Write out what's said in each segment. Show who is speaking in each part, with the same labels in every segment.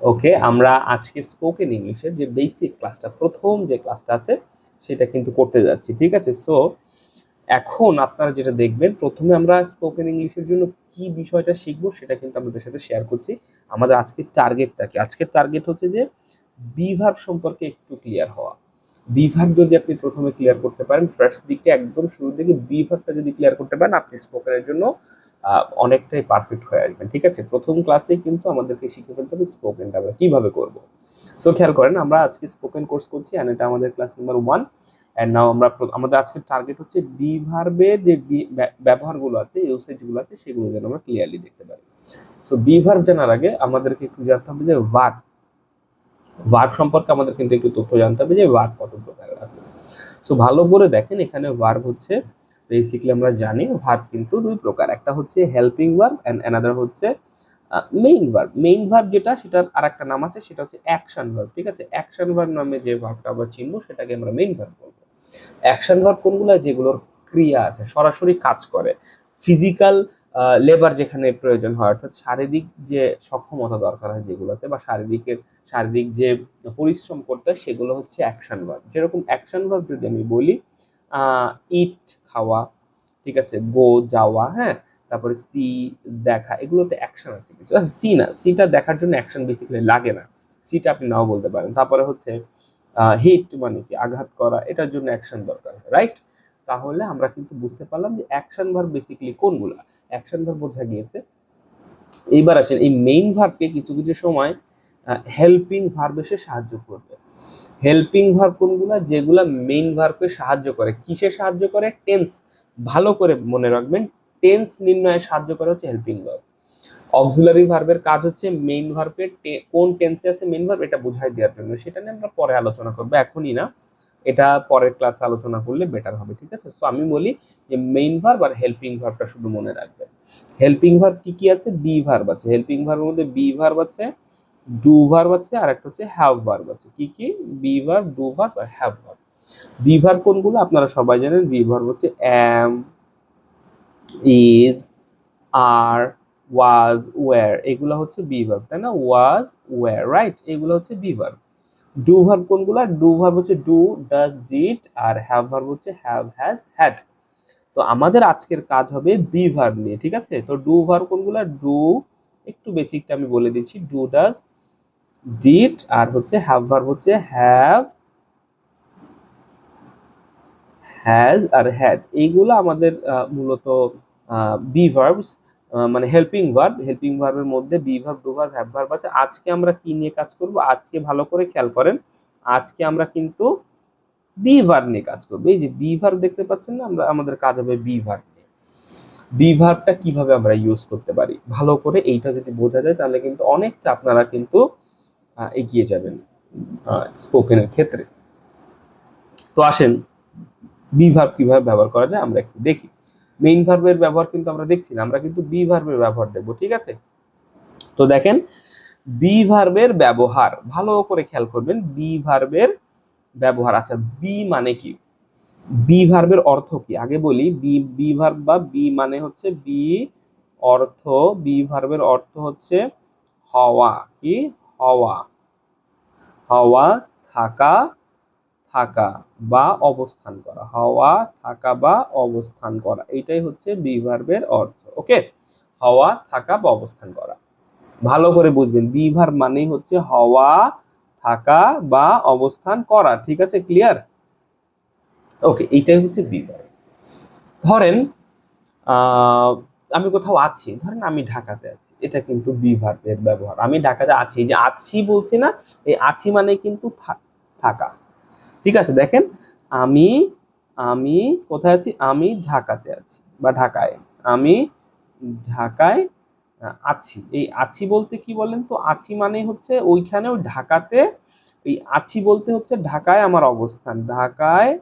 Speaker 1: ওকে, আমরা আজকে স্পোকেন ইংলিশের যে বেসিক ক্লাসটা প্রথম যে ক্লাসটা আছে, সেটা কিন্তু করতে যাচ্ছি, ঠিক আছে? সো এখন আপনারা যেটা দেখবেন, প্রথমে আমরা স্পোকেন ইংলিশের জন্য কি বিষয়টা শিখব, সেটা কিন্তু আপনাদের সাথে শেয়ার করছি। আমাদের আজকের টার্গেটটা কি? আজকের টার্গেট হচ্ছে যে বিভাগ সম্পর্কে একটু ক্লিয়ার হওয়া। বিভাগ যদি আপনি প্রথমে ক্লিয়ার করতে পারেন ফার্স্ট দিকে একদম শুরুর দিকে বিভাগটা যদি ক্লিয়ার করতে পারেন, আপনি স্পোকেনের জন্য অনেকটাই পারফেক্ট হয়ে আসবেন, ঠিক আছে? প্রথম ক্লাসে কিন্তু আমাদেরকে শিখে ফেলতে হবে স্পোকেনটা আমরা কীভাবে করব। সো খেয়াল করেন, আমরা আজকে স্পোকেন কোর্স করছি অ্যান্ড এটা আমাদের class number one and now আমরা আমাদের আজকের টার্গেট হচ্ছে বি ভার্বের যে ব্যবহারগুলো আছে ইউসেজগুলো আছে, সেগুলো যেন আমরা ক্লিয়ারলি দেখতে পারি। সো বি ভার্ব জানার আগে আমাদেরকে একটু জানতে হবে যে ভার্ব ভার্ব সম্পর্কে আমাদের কিন্তু একটু তথ্য জানতে হবে যে ভার্ব কত প্রকারের আছে। সো ভালো করে দেখেন, এখানে ভার্ব হচ্ছে বেসিক্যালি আমরা জানি ভার্ব কিন্তু দুই প্রকার। একটা হচ্ছে হেল্পিং ভার্ব অ্যান্ড অ্যানাদার হচ্ছে মেইন ভার্ব মেইন ভার্ব যেটা, সেটার আর একটা নাম আছে, সেটা হচ্ছে অ্যাকশন ভার্ব ঠিক আছে? অ্যাকশন ভার্ব নামে যে ভার্বটা আমরা চিনবো, সেটাকে আমরা মেইন ভার্ব বলব। অ্যাকশন ভার্ব কোনগুলো? যেগুলোর ক্রিয়া আছে, সরাসরি কাজ করে। ফিজিক্যাল লেবার যেখানে প্রয়োজন হয়, অর্থাৎ শারীরিক যে সক্ষমতা দরকার হয় যেগুলোতে বা শারীরিকের, শারীরিক যে পরিশ্রম করতে হয়, সেগুলো হচ্ছে অ্যাকশন ভার্ব যেরকম অ্যাকশন ভার্ব যদি আমি বলি ইট খাওয়া, ঠিক আছে? গো যাওয়া হ্যাঁ? তারপরে সি দেখা, এগুলোতে অ্যাকশন আছে কিছু। সি না সিটা দেখার জন্য অ্যাকশন বেসিক্যালি লাগে না। সিটা আপনি নাও বলতে পারেন। তারপরে হচ্ছে হিট মানে কি? আঘাত করা, এটার জন্য অ্যাকশন দরকার রাইট তাহলে আমরা কিন্তু বুঝতে পারলাম যে অ্যাকশন ভার বেসিক্যালি কোনগুলা? অ্যাকশন ভার বোঝা গিয়েছে। এইবার আসেন, এই মেইন ভার্বকে কিছু কিছু সময় হেল্পিং ভার্ব এসে সাহায্য করবে। হেল্পিং ভার্ব কোনগুলো? যেগুলা মেইন ভার্বকে সাহায্য করে। কিসে সাহায্য করে? টেন্স ভালো করে মনে রাখবেন টেন্স নির্ণয়ে সাহায্য করে হচ্ছে হেল্পিং ভার্ব অক্সিলারি ভার্বের কাজ হচ্ছে মেইন ভার্বের কোন টেন্সে আছে মেইন ভার্ব এটা বুঝাই দেওয়ার জন্য। সেটা নিয়ে আমরা পরে আলোচনা করব, এখনই না। এটা পরের ক্লাসে আলোচনা করলে বেটার হবে, ঠিক আছে? সো আমি বলি যে মেইন ভার্ব আর হেল্পিং ভার্বটা শুধু মনে রাখবেন। হেল্পিং ভার্ব কি কি আছে? বি ভার্ব আছে। হেল্পিং ভার্বের মধ্যে বি ভার্ব আছে। ডু ভার্ব আছে, আর একটা হচ্ছে হ্যাভ ভার্ব আছে। কি কি? বি ভার্ব ডু ভার্ব আর হ্যাভ ভার্ব বি ভার্ব কোনগুলো? আপনারা সবাই জানেন বি ভার্ব হচ্ছে am is are was war এগুলো হচ্ছে বি ভার্ব তাই না? ওয়াজ ওয়ার রাইট এগুলো হচ্ছে বি ভার্ব ডু ভার্ব কোনগুলো? ডু ভার্ব হচ্ছে ডু ডাজ ডিড আর হ্যাভ ভার্ব হচ্ছে হ্যাভ হ্যাজ হ্যাড তো আমাদের আজকের কাজ হবে বি ভার্ব নিয়ে, ঠিক আছে? তো ডু ভার্ব কোনগুলো? ডু একটু বেসিকটা আমি বলে দিচ্ছি। ডু ডাজ ডিড আর হচ্ছে হ্যাভ ভার্ব হচ্ছে হ্যাভ হ্যাজ আর হ্যাড এইগুলো আমাদের মূলত বি ভার্বস মানে হেল্পিং ভার্ব হেল্পিং ভার্বের মধ্যে be verb do verb have verb আছে। আজকে আমরা কি নিয়ে কাজ করব? আজকে ভালো করে খেয়াল করেন। আজকে আমরা কিন্তু বি ভার্ব নিয়ে কাজ করব। এই যে বি ভার্ব দেখতে পাচ্ছেন না? আমরা, আমাদের কাজ হবে বি ভার্ব নিয়ে। বি ভার্বটা কীভাবে আমরা ইউজ করতে পারি? ভালো করে এইটা যদি বোঝা যায়, তাহলে কিন্তু অনেকটা আপনারা কিন্তু এগিয়ে যাবেন স্পোকেনের ক্ষেত্রে। তো আসেন বি ভার্ব কীভাবে ব্যবহার করা যায় আমরা একটু দেখি। মেইন ভার্বের ব্যবহার কিন্তু আমরা দেখছি না, আমরা কিন্তু বি ভার্বের ব্যবহার দেখব, ঠিক আছে? তো দেখেন বি ভার্বের ব্যবহার, ভালো করে খেয়াল করবেন বি ভার্বের ব্যবহার আচ্ছা বি মানে কি? বি ভার্বের অর্থ কি? আগে বলি বি বি ভার্ব বা বি মানে হচ্ছে বি অর্থ বি ভার্বের অর্থ হচ্ছে হওয়া, কি? হওয়া। হওয়া থাকা থাকা বা অবস্থান করা। হওয়া থাকা বা অবস্থান করা, এটাই হচ্ছে বি ভার্বের অর্থ, ওকে? হওয়া থাকা বা অবস্থান করা। ভালো করে বুঝবেন বি ভার্ব মানেই হচ্ছে হওয়া থাকা বা অবস্থান করা, ঠিক আছে? ক্লিয়ার? ওকে এইটাই হচ্ছে বি ভার্ব ধরেন আমি কোথাও আছি, ধরেন আমি ঢাকাতে আছি। এটা কিন্তু বি ব্যবহার। আমি ঢাকাতে আছি যে আছি বলছি না, এই আছি মানে কিন্তু থাকা। ঠিক আছে, দেখেন, আমি আমি কোথায় আছি? আমি ঢাকাতে আছি, বা ঢাকায়। আমি ঢাকায় আছি। এই আছি বলতে কি বলেন তো? আছি মানে হচ্ছে ওইখানে ওই ঢাকাতে, এই আছি বলতে হচ্ছে ঢাকায় আমার অবস্থান। ঢাকায়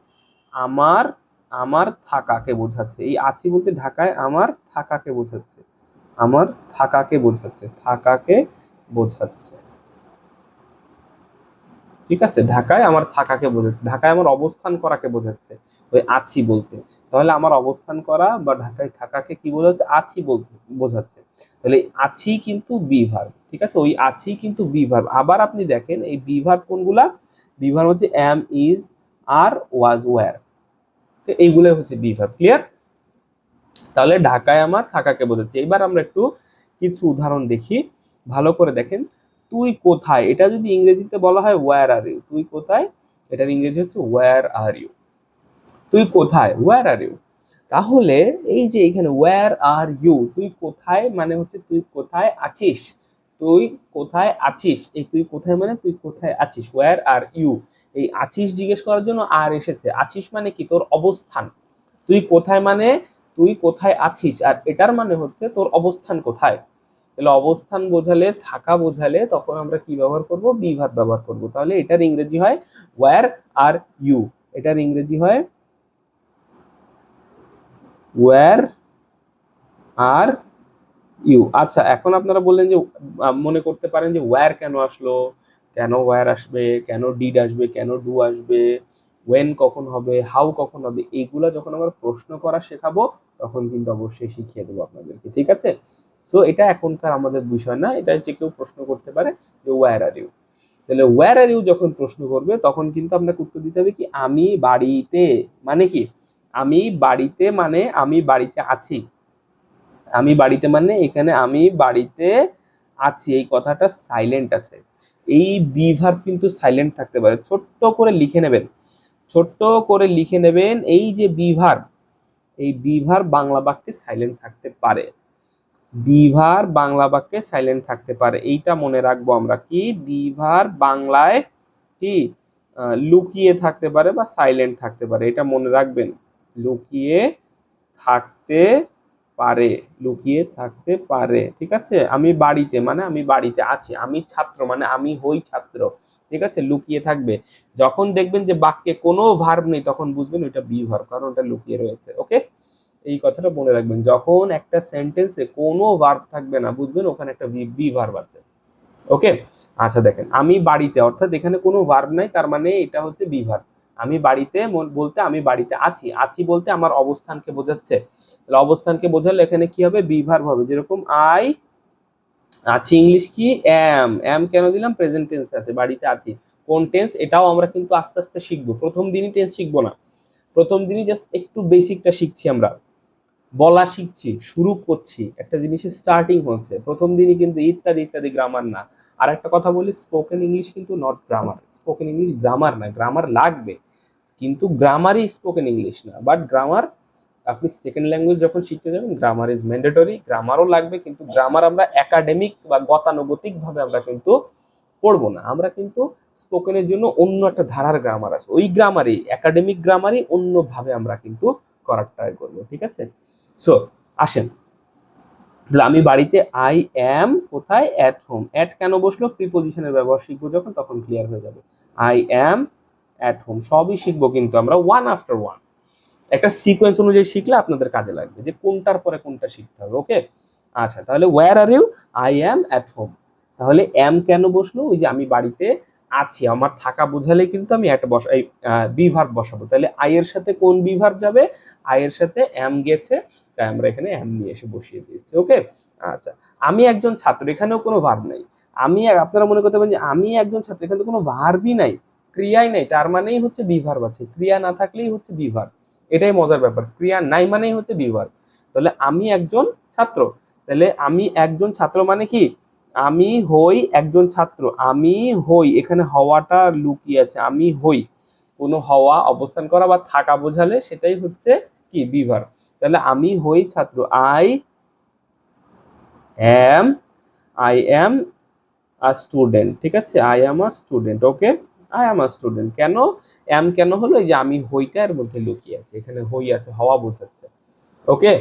Speaker 1: আমার আমার থাকাকে বোঝাচ্ছে। এই আছি বলতে ঢাকায় আমার থাকাকে বোঝাচ্ছে। আমার থাকাকে বোঝাচ্ছে থাকাকে বোঝাচ্ছে। ঠিক আছে? ঢাকায় আমার থাকাকে বোঝাচ্ছে ঢাকায় আমার অবস্থান করাকে বোঝাচ্ছে, ওই আছি বলতে। তাহলে আমার অবস্থান করা বা ঢাকায় থাকাকে কি বোঝাচ্ছে? আছি বলতে বোঝাচ্ছে। তাহলে আছি কিন্তু বি ভার্ব ঠিক আছে? ওই আছি কিন্তু বি ভার্ব আবার আপনি দেখেন, এই বি ভার্ব কোনগুলা? বি ভার্ব হচ্ছে am is are was were এইগুলোই হচ্ছে বি ভার্ব ক্লিয়ার তাহলে ঢাকায় আমার থাকাকে বোঝাচ্ছে। এবার আমরা একটু কিছু উদাহরণ দেখি। ভালো করে দেখেন। তুই কোথায়? এটা যদি ইংরেজিতে বলা হয় ওয়ার আর ইউ তুই কোথায়? এটার ইংরেজি হচ্ছে ওয়ার আর ইউ তুই কোথায়? ওয়ার আর ইউ তাহলে এই যে এখানে ওয়ার আর ইউ তুই কোথায় মানে হচ্ছে, তুই কোথায় আছিস? তুই কোথায় আছিস? এই তুই কোথায় মানে তুই কোথায় আছিস? ওয়ার আর ইউ এই আছিস জিজ্ঞেস করার জন্য, আর এসেছে। আছিস মানে কি? তোর অবস্থান। তুই কোথায় মানে তুই কোথায় আছিস? আর এটার মানে হচ্ছে তোর অবস্থান কোথায়? তাহলে অবস্থান বোঝালে, থাকা বোঝালে তখন আমরা কি ব্যবহার করব? বি ভার্ব ব্যবহার করব। তাহলে এটার ইংরেজি হয় ওয়ার আর ইউ এটার ইংরেজি হয় ওয়ার আর ইউ আচ্ছা এখন আপনারা বললেন যে মনে করতে পারেন যে ওয়ার কেন আসলো? কেন ওয়্যার আসবে? কেন ডিড আসবে? কেন ডু আসবে? ওয়েন কখন হবে? হাউ কখন হবে? এইগুলা যখন আমরা প্রশ্ন করা শেখাবো তখন কিন্তু অবশ্যই শিখিয়ে দেবো আপনাদেরকে, ঠিক আছে? সো এটা এখনকার আমাদের বিষয় না, এটা যে কেউ প্রশ্ন করতে পারে যে ওয়্যার আর ইউ তাহলে ওয়্যার আর ইউ যখন প্রশ্ন করবে, তখন কিন্তু আপনাকে উত্তর দিতে হবে কি, আমি বাড়িতে। মানে কি? আমি বাড়িতে মানে আমি বাড়িতে আছি। আমি বাড়িতে মানে এখানে আমি বাড়িতে আছি। এই কথাটা সাইলেন্ট আছে। এই বিভার কিন্তু সাইলেন্ট থাকতে পারে। ছোট্ট করে লিখে নেবেন। ছোট্ট করে লিখে নেবেন এই যে বিভার এই বিভার বাংলা বাক্যে সাইলেন্ট থাকতে পারে। বিভার বাংলা বাক্যে সাইলেন্ট থাকতে পারে। এইটা মনে রাখব আমরা কি? বিভার বাংলায় কি? লুকিয়ে থাকতে পারে বা সাইলেন্ট থাকতে পারে। এটা মনে রাখবেন। লুকিয়ে থাকতে পারে, লুকিয়ে থাকতে পারে, ঠিক আছে? আমি বাড়িতে মানে আমি বাড়িতে আছি, আমি ছাত্র মানে আমি হই ছাত্র, ঠিক আছে? লুকিয়ে থাকবে। যখন দেখবেন যে বাক্যে কোনো ভার্ব নেই, তখন বুঝবেন ওইটা বি ভার্ব কারণ ওটা লুকিয়ে রয়েছে ওকে এই কথাটা মনে রাখবেন, যখন একটা সেন্টেন্সে কোনো ভার্ব থাকবে না, বুঝবেন ওখানে একটা বি ভার্ব আছে ওকে আচ্ছা দেখেন, আমি বাড়িতে, অর্থাৎ এখানে কোনো ভার্ব নাই, তার মানে এটা হচ্ছে বি ভার্ব আমি বাড়িতে বলতে আমি বাড়িতে আছি। আছি বলতে আমার অবস্থানকে বোঝাচ্ছে। তাহলে অবস্থানকে বোঝালে এখানে কি হবে? বি ভার্ব হবে। যেরকম আই আছি, ইংলিশ কি? এম এম কেন দিলাম? প্রেজেন্ট টেন্স আছে, বাড়িতে আছি। কোন টেন্স? এটাও আমরা কিন্তু আস্তে আস্তে শিখব। প্রথম দিনই টেন্স শিখব না। প্রথম দিনই জাস্ট একটু বেসিকটা শিখছি আমরা। বলা শিখছি, শুরু করছি। একটা জিনিসের স্টার্টিং হচ্ছে। প্রথম দিনই কিন্তু ইত্যাদি ইত্যাদি গ্রামার না। আর একটা কথা বলি স্পোকেন ইংলিশ কিন্তু not grammar spoken English grammar না। গ্রামার লাগবে। কিন্তু গ্রামারই স্পোকেন ইংলিশ না। বাট গ্রামার আপনি সেকেন্ড ল্যাঙ্গুয়েজ যখন শিখতে যাবেন গ্রামার ইজ ম্যান্ডেটরি গ্রামারও লাগবে, কিন্তু গ্রামার আমরা একাডেমিক বা গতানুগতিক ভাবে আমরা কিন্তু পড়ব না। আমরা কিন্তু স্পোকেনের জন্য অন্য একটা ধারার গ্রামার আছে। ওই গ্রামারই একাডেমিক গ্রামারই অন্যভাবে আমরা কিন্তু করার ট্রাই করব, ঠিক আছে? সো আসেন। তাহলে আমি বাড়িতে আই অ্যাম কোথায়? অ্যাট হোম অ্যাট কেন বসল? প্রিপোজিশনের ব্যবহার শিখব যখন, তখন ক্লিয়ার হয়ে যাবে। আই অ্যাম অ্যাট হোম সবই শিখব কিন্তু আমরা ওয়ান আফটার ওয়ান একটা সিকোয়েন্স অনুযায়ী শিখলে আপনাদের কাজে লাগবে যে কোনটার পরে কোনটা শিখতে হবে ওকে আচ্ছা তাহলে where are you I am at home তাহলে অ্যাম কেন বসল? ওই যে আমি বাড়িতে আছি, আমার থাকা বোঝালে কিন্তু আমি একটা বসা বিভার বসাবো। তাহলে আই এর সাথে কোন বিভার যাবে? আই এর সাথে অ্যাম গেছে, তাই আমরা এখানে অ্যাম নিয়ে এসে বসিয়ে দিয়েছি ওকে আচ্ছা আমি একজন ছাত্র, এখানেও কোনো ভাব নাই। আমি, আপনারা মনে করতে পারেন যে আমি একজন ছাত্র, এখানে কোনো ভার্বই নাই। ক্রিয়াই নাই, তার মানেই হচ্ছে বিভার আছে ক্রিয়া না থাকলেই হচ্ছে বিভার। এটাই মজার ব্যাপার। ক্রিয়া নাই মানেই হচ্ছে বিভার। তাহলে আমি একজন ছাত্র। তাহলে আমি একজন ছাত্র মানে কি? আমি হই একজন ছাত্র। আমি হই, এখানে হওয়াটা লুকিয়ে আছে। আমি হই। কোনো হওয়া, অবস্থান করা বা থাকা বোঝালে সেটাই হচ্ছে কি? বিভার। তাহলে আমি হই ছাত্র। I am I am a student ঠিক আছে? I am a student okay I am a student কেন? অ্যাম কেন হলো? এই যে আমি হইটা এর মধ্যে লুকিয়ে আছে। এখানে হই আছে, হওয়া বোঝাচ্ছে। ওকে?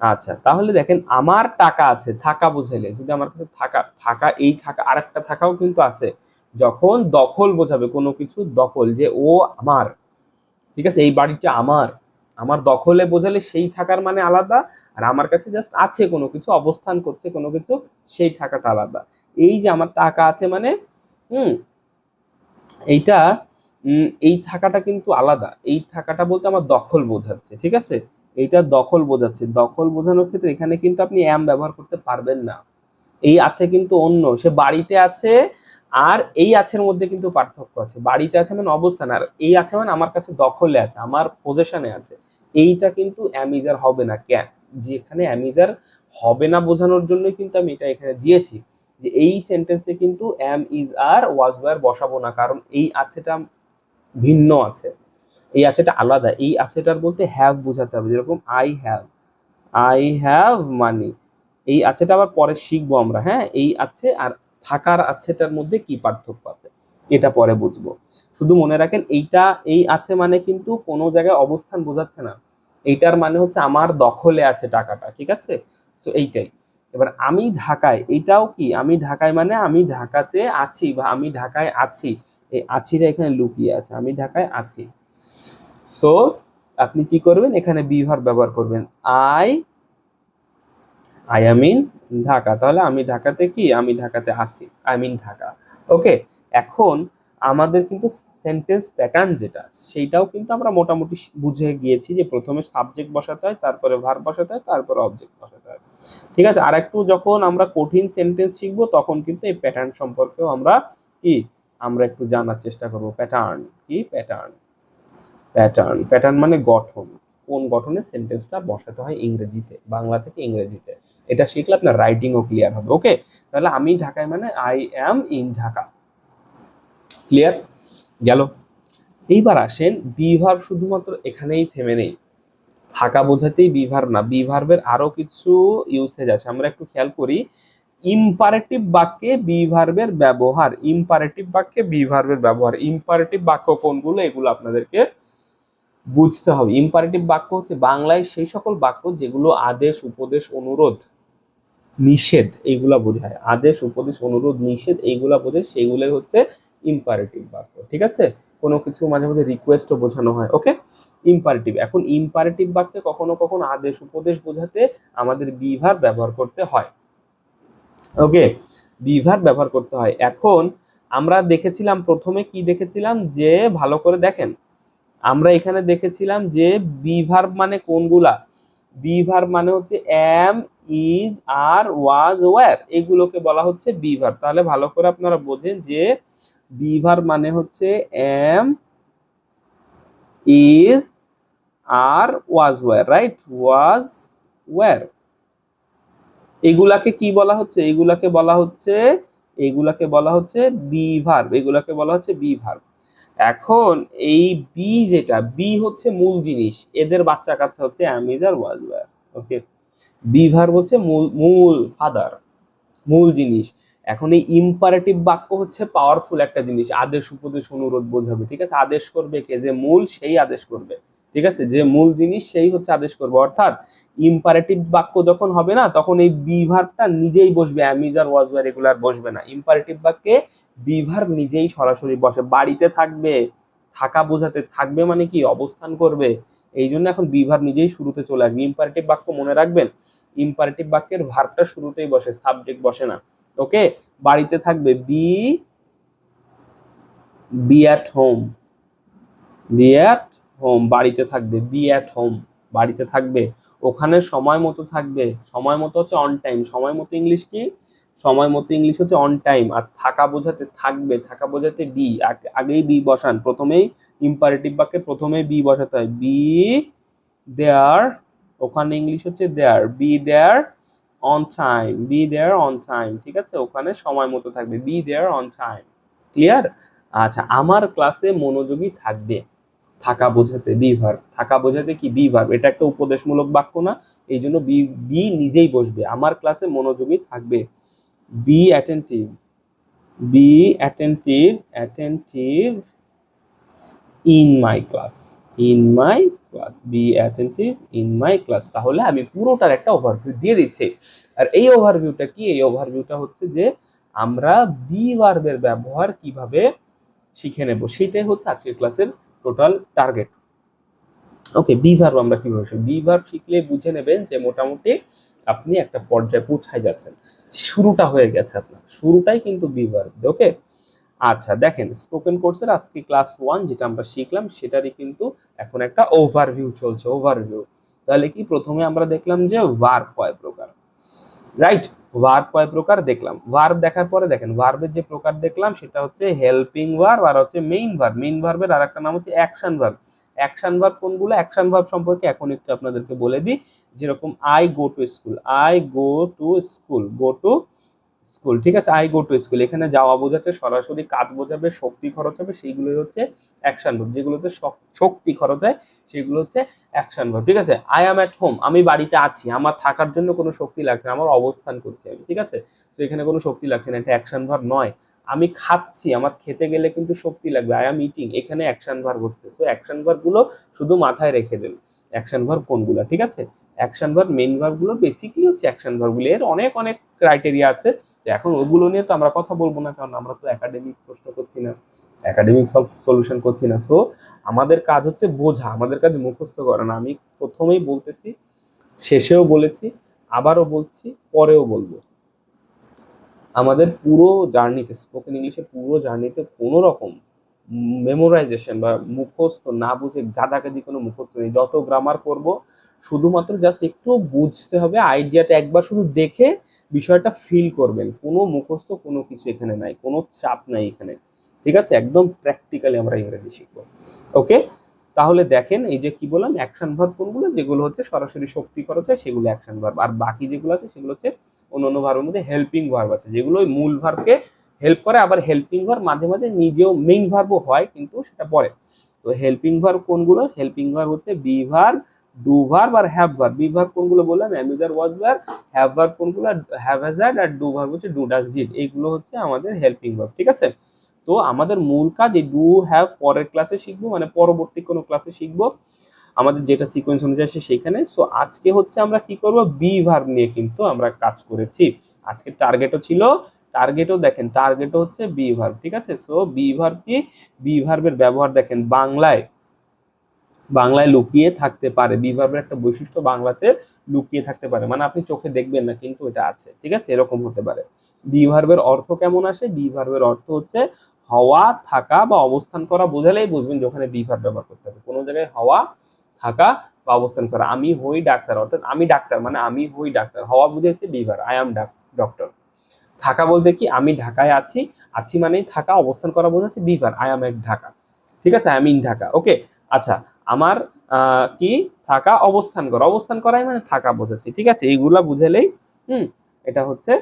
Speaker 1: আচ্ছা তাহলে দেখেন আমার টাকা আছে, থাকা বোঝাইলে। যদি আমার কাছে থাকা থাকা, এই থাকা, আরেকটা থাকাও কিন্তু আছে। যখন দখল বোঝাবে, কোনো কিছু দখল যে ও আমার, ঠিক আছে? এই বাড়িটা আমার। আমার দখলে বোঝালে সেই থাকার মানে আলাদা, আর আমার কাছে জাস্ট আছে কোনো কিছু, অবস্থান করছে কোনো কিছু, সেই থাকাটা আলাদা। এই যে আমার টাকা আছে মানে হুম এইটা এই থাকাটা কিন্তু আলাদা। এই থাকাটা বলতে আমার দখল বোঝাচ্ছে, ঠিক আছে? এইটা দখল বোঝাচ্ছে। দখল বোঝানোর ক্ষেত্রে এখানে কিন্তু আপনি অ্যাম ব্যবহার করতে পারবেন না। এই আছে কিন্তু অন্য। সে বাড়িতে আছে আর এই আছের মধ্যে কিন্তু পার্থক্য আছে। বাড়িতে আছে মানে অবস্থান। আর এই আছে মানে আমার কাছে দখলে আছে, আমার পজেশনে আছে। এইটা কিন্তু অ্যামিজার হবে না। কেন? যেখানে অ্যামিজার হবে না বোঝানোর জন্যই কিন্তু আমি এটা এখানে দিয়েছি। যে এই সেন্টেন্সে কিন্তু am is are was were বসাবো না, কারণ এই আছেটা ভিন্ন আছে। এই আছেটা আলাদা, এই আছেটার বলতে হ্যাভ বোঝাতে হবে, যেরকম I have I have money এই আছেটা আবার পরে শিখব আমরা হ্যাঁ? এই আছে আর থাকার আছেটার মধ্যে কি পার্থক্য আছে, এটা পরে বুঝব। শুধু মনে রাখেন, এইটা, এই আছে মানে কিন্তু কোনো জায়গায় অবস্থান বোঝাচ্ছে না, এইটার মানে হচ্ছে আমার দখলে আছে টাকাটা, ঠিক আছে? তো এইটাই। এবার আমি ঢাকায়, এটাও কি? আমি ঢাকায় মানে আমি ঢাকাতে আছি বা আমি ঢাকায় আছি। এই আছিটা এখানে লুকিয়ে আছে, আমি ঢাকায় আছি। সো আপনি কি করবেন? এখানে বিভার ব্যবহার করবেন। I I am in Dhaka. তাহলে আমি ঢাকাতে কি? আমি ঢাকাতে আছি। I mean Dhaka. ওকে এখন আমাদের কিন্তু সেন্টেন্স প্যাটার্ন যেটা, সেইটাও কিন্তু আমরা মোটামুটি বুঝে গিয়েছি যে প্রথমে সাবজেক্ট বসাতে হয়, তারপরে ভার বসাতে হয়, তারপরে অবজেক্ট বসাতে হয়। ঠিক আছে? আর একটু যখন আমরা কঠিন সেন্টেন্স শিখব, তখন কিন্তু এই প্যাটার্ন সম্পর্কেও আমরা কি? আমরা একটু জানার চেষ্টা করব। প্যাটার্ন কি? প্যাটার্ন প্যাটার্ন প্যাটার্ন মানে গঠন। কোন গঠনের সেন্টেন্সটা বসাতে হয় ইংরেজিতে, বাংলা থেকে ইংরেজিতে? এটা শিখলে আপনার রাইটিংও ক্লিয়ার হবে ওকে তাহলে আমি ঢাকায় মানে I am in Dhaka clear গেল? এইবার আসেন, বিভার শুধুমাত্র এখানেই থেমে নেই। থাকা বোঝাতেই বিভার না। বিভার্বের আরও কিছু ইউসেজ আছে। আমরা একটু খেয়াল করি। ইম্পারেটিভ বাক্যে বিভার্বের ব্যবহার। ইম্পারেটিভ বাক্যে বিভার্বের ব্যবহার। ইম্পারেটিভ বাক্য কোনগুলো এগুলো আপনাদেরকে বুঝতে হবে। ইম্পারেটিভ বাক্য হচ্ছে বাংলায় সেই সকল বাক্য যেগুলো আদেশ, উপদেশ, অনুরোধ, নিষেধ এইগুলা বোঝায়। আদেশ, উপদেশ, অনুরোধ, নিষেধ এইগুলা বোঝায়। সেইগুলোই হচ্ছে ইম্পারেটিভ বাক্য। ঠিক আছে? কোনো কিছু মাঝে মাঝে রিকোয়েস্টও বোঝানো হয় ওকে ইম্পারেটিভ এখন ইম্পারেটিভ বাক্যে কখনো কখনো আদেশ, উপদেশ বোঝাতে আমাদের বিভার ব্যবহার করতে হয় ওকে বিভার ব্যবহার করতে হয়। এখন আমরা দেখেছিলাম, প্রথমে কি দেখেছিলাম? যে, ভালো করে দেখেন, আমরা এখানে দেখেছিলাম যে, বিভার মানে কোনগুলা? বিভার মানে হচ্ছে am is are was were এগুলোকে বলা হচ্ছে বিভার। তাহলে ভালো করে আপনারা বোঝেন যে বিভার মানে হচ্ছে am is are was were right was were. এগুলাকে কি বলা হচ্ছে? এগুলাকে বলা হচ্ছে, এগুলাকে বলা হচ্ছে বি ভার্ব এগুলাকে বলা হচ্ছে বি ভার্ব এখন এই বি যেটা, বি হচ্ছে মূল জিনিস, এদের বাচ্চা কাচ্চা হচ্ছে am is are was were okay be verb হচ্ছে মূল মূল ফাদার মূল জিনিস। এখন এই ইম্পারেটিভ বাক্য হচ্ছে পাওয়ারফুল একটা জিনিস। আদেশ, উপদেশ, অনুরোধ বোঝাবে, ঠিক আছে? আদেশ করবে কে? যে মূল, সেই আদেশ করবে, ঠিক আছে? যে মূল জিনিস, সেই হচ্ছে আদেশ করবে। অর্থাৎ ইম্পারেটিভ বাক্য যখন হবে না, তখন এই বিভারটা নিজেই বসবে। অ্যামিজার ওয়াজ ওয়াজওয়ার রেগুলার বসবে না। ইম্পারেটিভ বাক্যে বিভার নিজেই সরাসরি বসে। বাড়িতে থাকবে, থাকা বোঝাতে থাকবে মানে কি? অবস্থান করবে। এই জন্য এখন বিভার নিজেই শুরুতে চলে আসবে। ইম্পারেটিভ বাক্য মনে রাখবেন ইম্পারেটিভ বাক্যের ভার্বটা শুরুতেই বসে সাবজেক্ট বসে না। ওকে বাড়িতে থাকবে be be at home be at home বাড়িতে থাকবে বি অ্যাট হোম বাড়িতে থাকবে। ওখানে সময় মতো থাকবে। সময় মতো হচ্ছে অন টাইম সময় মতো ইংলিশ কি? সময় মতো ইংলিশ হচ্ছে অন টাইম আর থাকা বোঝাতে থাকবে। থাকা বোঝাতে বি আগেই বি বসান। প্রথমেই ইম্পারেটিভ বাক্যে প্রথমেই বি বসাতে হয়। বি দেয়ার ওখানে ইংলিশ হচ্ছে there be there on time be there on time ঠিক আছে? ওখানে সময় মতো থাকবে be there on time clear আচ্ছা আমার ক্লাসে মনোযোগী থাকবে, থাকা বোঝাতে বি ভার্ব থাকা বোঝাতে কি বি ভার্ব এটা একটা উপদেশমূলক বাক্য না, এই জন্য বি বি নিজেই বসবে, আমার ক্লাসে মনোযোগী থাকবে be attentive be attentive attentive in my class in my class be attentive in my class তাহলে আমি পুরোটার একটা ওভারভিউ দিয়ে দিচ্ছি। আর এই ওভারভিউটা কি? এই ওভারভিউটা হচ্ছে যে আমরা বি ভার্বের ব্যবহার কীভাবে শিখে নেব, সেটাই হচ্ছে আজকের ক্লাসের total target okay be verb আমরা কীভাবে শিখব? বি ভার্ব শিখলে বুঝে নেবেন যে মোটামুটি আপনি একটা পর্যায়ে পৌঁছায় যাচ্ছেন। শুরুটা হয়ে গেছে আপনার। শুরুটাই কিন্তু বি ভার্ব ওকে আচ্ছা দেখেন স্পোকেন কোর্সের আজকে ক্লাস ওয়ান যেটা আমরা শিখলাম, সেটারই কিন্তু এখন একটা ওভারভিউ চলছে ওভারভিউ তাহলে কি প্রথমে আমরা দেখলাম যে ভার্ব কয় প্রকার? রাইট ভার্ব কয় প্রকার দেখলাম। ভার্ব দেখার পরে দেখেন ভার্বের যে প্রকার দেখলাম, সেটা হচ্ছে হেল্পিং ভার্ব আর হচ্ছে মেইন ভার্ব মেইন ভার্বের আর একটা নাম হচ্ছে অ্যাকশন ভার্ব অ্যাকশন ভার্ব কোনগুলো? অ্যাকশন ভার্ব সম্পর্কে এখন একটু আপনাদেরকে বলে দিই। যেরকম I go to school I go to school go to school, ঠিক আছে? আই গো টু স্কুল এখানে যাওয়া বোঝাচ্ছে সরাসরি কাজ বোঝাবে, শক্তি খরচ হবে সেইগুলো হচ্ছে অ্যাকশন ভার্ব যেগুলোতে শক- শক্তি খরচ হয়, সেগুলো হচ্ছে অ্যাকশন ভার্ব ঠিক আছে? আই অ্যাম অ্যাট হোম আমি বাড়িতে আছি, আমার থাকার জন্য কোনো শক্তি লাগছে না, আমার অবস্থান করছি আমি, ঠিক আছে? তো এখানে কোনো শক্তি লাগছে না, এটা অ্যাকশন ভার্ব নয়। আমি খাচ্ছি, আমার খেতে গেলে কিন্তু শক্তি লাগবে আই অ্যাম ইটিং এখানে অ্যাকশন ভার্ব হচ্ছে। সো অ্যাকশন ভার্বগুলো শুধু মাথায় রেখে দেন অ্যাকশন ভার্ব কোনগুলো, ঠিক আছে? অ্যাকশন ভার্ব মেইন ভার্বগুলো বেসিকলি হচ্ছে অ্যাকশন ভার্বগুলো, এর অনেক অনেক ক্রাইটেরিয়া আছে। এখন ওগুলো নিয়ে তো আমরা কথা বলব না, কারণ আমরা তো একাডেমিক প্রশ্ন করছি না একাডেমিক সব সলিউশন করছি না। সো আমাদের কাজ হচ্ছে বোঝা, আমাদের কাজ মুখস্থ করা না। আমি প্রথমেই বলতেছি, শেষেও বলেছি, আবারও বলছি, পরেও বলব। আমাদের পুরো জার্নিতে স্পোকেন ইংলিশে পুরো জার্নিতে কোনো রকম মেমোরাইজেশন বা মুখস্থ না বুঝে গাদাগাদি কোনো মুখস্থ নেই। যত গ্রামার করব শুধুমাত্র জাস্ট একটু বুঝতে হবে আইডিয়াটা একবার শুধু দেখে বিষয়টা ফিল করবেন। কোনো মুখস্থ কোনো কিছু এখানে নাই, কোনো চাপ নাই এখানে। ঠিক আছে? একদম প্র্যাকটিক্যালি আমরা ইংরেজি শিখব। ওকে তাহলে দেখেন, এই যে কি বললাম অ্যাকশন ভার্ব কোনগুলো? যেগুলো হচ্ছে সরাসরি শক্তি খরচ হয়, সেগুলো অ্যাকশন ভার্ব আর বাকি যেগুলো আছে, সেগুলো হচ্ছে অন্য অন্য ভার্বের মধ্যে হেল্পিং ভার্ব আছে। যেগুলো ওই মূল ভার্বকে হেল্প করে, আবার হেল্পিং ভার্ব মাঝে মাঝে নিজেও মেইন ভার্বও হয়, কিন্তু সেটা পরে। তো হেল্পিং ভার্ব কোনগুলো? হেল্পিং ভার্ব হচ্ছে বি ভার্ব ডু ভার্ব আর হ্যাভ ভার্ব বি ভার্ব কোনগুলো বললাম? Am is are was verb have verb কোনগুলো? হ্যাভ হ্যাজার্ড আর ডু ভার্ব হচ্ছে ডু ডাস ডিড এইগুলো হচ্ছে আমাদের হেল্পিং ভার্ব ঠিক আছে? তো আমাদের মূল কাজ এই ডু হ্যাভ পরের ক্লাসে শিখব মানে পরবর্তী কোনো ক্লাসে শিখব। আমাদের যেটা সিকোয়েন্স অনুযায়ী আসে সেখানে। সো আজকে হচ্ছে আমরা কি করব? বি ভার্ব নিয়ে কিন্তু আমরা কাজ করেছি। আজকে টার্গেটও ছিল। টার্গেটও দেখেন টার্গেটও হচ্ছে বি ভার্ব ঠিক আছে? সো বি ভার্ব কি? বি ভার্বের ব্যবহার দেখেন, বাংলায় বাংলায় লুকিয়ে থাকতে পারে বি ভার্বের একটা বৈশিষ্ট্য বাংলাতে লুকিয়ে থাকতে পারে। মানে আপনি চোখে দেখবেন না, কিন্তু এটা আছে, ঠিক আছে? এরকম হতে পারে। বি ভার্বের অর্থ কেমন আসে? বি ভার্বের অর্থ হচ্ছে হওয়া, থাকা বা অবস্থান করা বোঝালেই বুঝবেন যে ওখানে বি ভার্ব ব্যবহার করতে হবে। কোনো জায়গায় হওয়া, থাকা বা অবস্থান করা। আমি হই ডাক্তার, অর্থাৎ আমি ডাক্তার মানে আমি হই ডাক্তার। হওয়া বুঝেছি be verb I am doctor থাকা বলতে কি? আমি ঢাকায় আছি। আছি মানেই থাকা, অবস্থান করা বোঝাচ্ছে বি ভার্ব আই এম এক ঢাকা। ঠিক আছে? I am in Dhaka. Okay আচ্ছা আমার কি? থাকা অবস্থান করা। অবস্থান করাই মানে থাকা বোঝাচ্ছি, ঠিক আছে? এইগুলা বুঝালেই, হুম, এটা হচ্ছে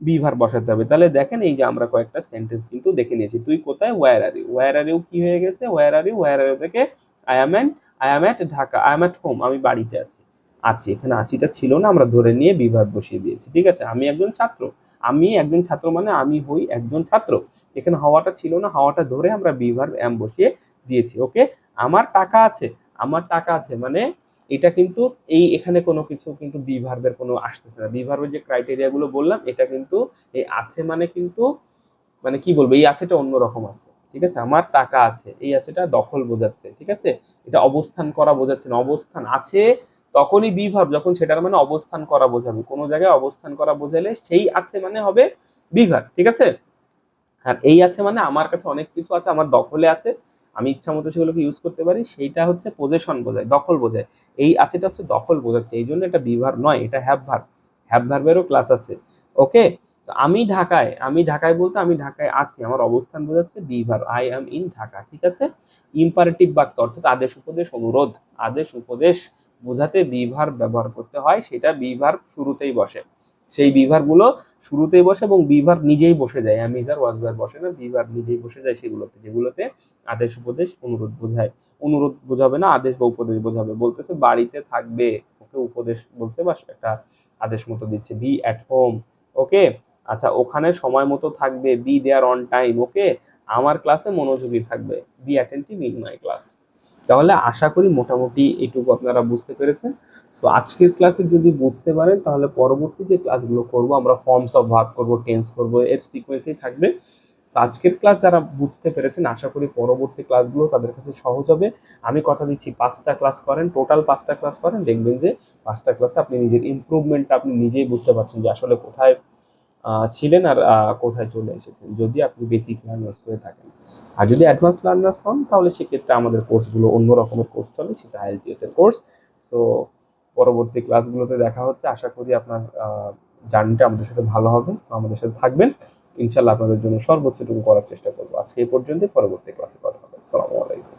Speaker 1: বিভার বসাতে হবে। তাহলে দেখেন এই যে আমরা কয়েকটা সেন্টেন্স কিন্তু দেখে নিয়েছি। তুই কোথায়? Where are you where are you কি হয়ে গেছে? Where are you where are you থেকে I am and I am at Dhaka I am at home আমি বাড়িতে আছি। আছি, এখানে আছিটা ছিল না, আমরা ধরে নিয়ে বিভাগ বসিয়ে দিয়েছি, ঠিক আছে? আমি একজন ছাত্র, আমি একজন ছাত্র মানে আমি হই একজন ছাত্র। এখানে হাওয়াটা ছিল না, হাওয়াটা ধরে আমরা বিভার এম বসিয়ে দিয়েছি ওকে আমার টাকা আছে, আমার টাকা আছে মানে এটা কিন্তু এই এখানে কোনো কিছু কিন্তু বি ভার্বের কোনো আসতেছে না। বি ভার্বের যে ক্রাইটেরিয়া গুলো বললাম, এটা কিন্তু এই আছে মানে কিন্তু মানে কি বলব, এই আছেটা অন্যরকম আছে, ঠিক আছে? আমার টাকা আছে, এই আছেটা দখল বোঝাচ্ছে, ঠিক আছে? এটা অবস্থান করা বোঝাচ্ছে না। অবস্থান আছে তখনই বি যখন সেটার মানে অবস্থান করা বোঝাবে। কোনো জায়গায় অবস্থান করা বোঝালে সেই আছে মানে হবে বি ঠিক আছে? আর এই আছে মানে আমার কাছে অনেক কিছু আছে, আমার দখলে আছে আমি ইচ্ছা মতো সেগুলোকে ইউজ করতে পারি, সেইটা হচ্ছে পজেশন বোঝায়, দখল বোঝায়। এই আছেটা হচ্ছে দখল বোঝাচ্ছে, এই জন্য এটা বিভার নয়, এটা হ্যাভ ভার্ব হ্যাভ ভার্বেরও ক্লাস আছে। ওকে আমি ঢাকায় আমি ঢাকায় বলতে আমি ঢাকায় আছি, আমার অবস্থান বোঝাচ্ছে be verb I am in Dhaka, ঠিক আছে? ইম্পারেটিভ বাক্য অর্থাৎ আদেশ, উপদেশ, অনুরোধ। আদেশ, উপদেশ বোঝাতে বিভার ব্যবহার করতে হয়, সেটা বিভার শুরুতেই বসে। সেই বিভারগুলো শুরুতেই বসে এবং বিভার নিজেই বসে যায়। অ্যামিজার ওয়াজবার বসে না, বিভার নিজেই বসে যায় সেগুলোতে, যেগুলোতে আদেশ, উপদেশ, অনুরোধ বোঝায়। অনুরোধ বোঝাবে না, আদেশ বা উপদেশ বোঝাবে। বলতেছে, বাড়িতে থাকবে। ওকে উপদেশ বলছে বা একটা আদেশ মতো দিচ্ছে বি অ্যাট হোম ওকে আচ্ছা ওখানে সময় মতো থাকবে be there on time okay, আমার ক্লাসে মনোযোগী থাকবে be attentive in my class তাহলে আশা করি মোটামুটি এটুকু আপনারা বুঝতে পেরেছেন। সো আজকের ক্লাসে যদি বুঝতে পারেন, তাহলে পরবর্তী যে ক্লাসগুলো করব, আমরা ফর্মস অফ ভার্ব করব টেন্স করব, এর সিকোয়েন্সেই থাকবে। আজকের ক্লাস যারা বুঝতে পেরেছেন, আশা করি পরবর্তী ক্লাসগুলো তাদের কাছে সহজ হবে। আমি কথা দিচ্ছি, পাঁচটা ক্লাস করেন টোটাল পাঁচটা ক্লাস করেন, দেখবেন যে পাঁচটা ক্লাসে আপনি নিজের ইমপ্রুভমেন্টটা আপনি নিজেই বুঝতে পারছেন যে আসলে কোথায় ছিলেন আর কোথায় চলে এসেছেন, যদি আপনি বেসিক লার্নার্স হয়ে থাকেন। আর যদি অ্যাডভান্স লার্নার্স হন, তাহলে সেক্ষেত্রে আমাদের কোর্সগুলো অন্য রকমের কোর্স চলে, সেটা আইএলটিএস এর কোর্স সো পরবর্তী ক্লাসগুলোতে দেখা হচ্ছে। আশা করি আপনার জার্নিটা আমাদের সাথে ভালো হবে। সো আমাদের সাথে থাকবেন। ইনশাল্লাহ আপনাদের জন্য সর্বোচ্চটুকু করার চেষ্টা করব। আজকে এই পর্যন্ত পরবর্তী ক্লাসে কথা হবে। আসসালামু আলাইকুম।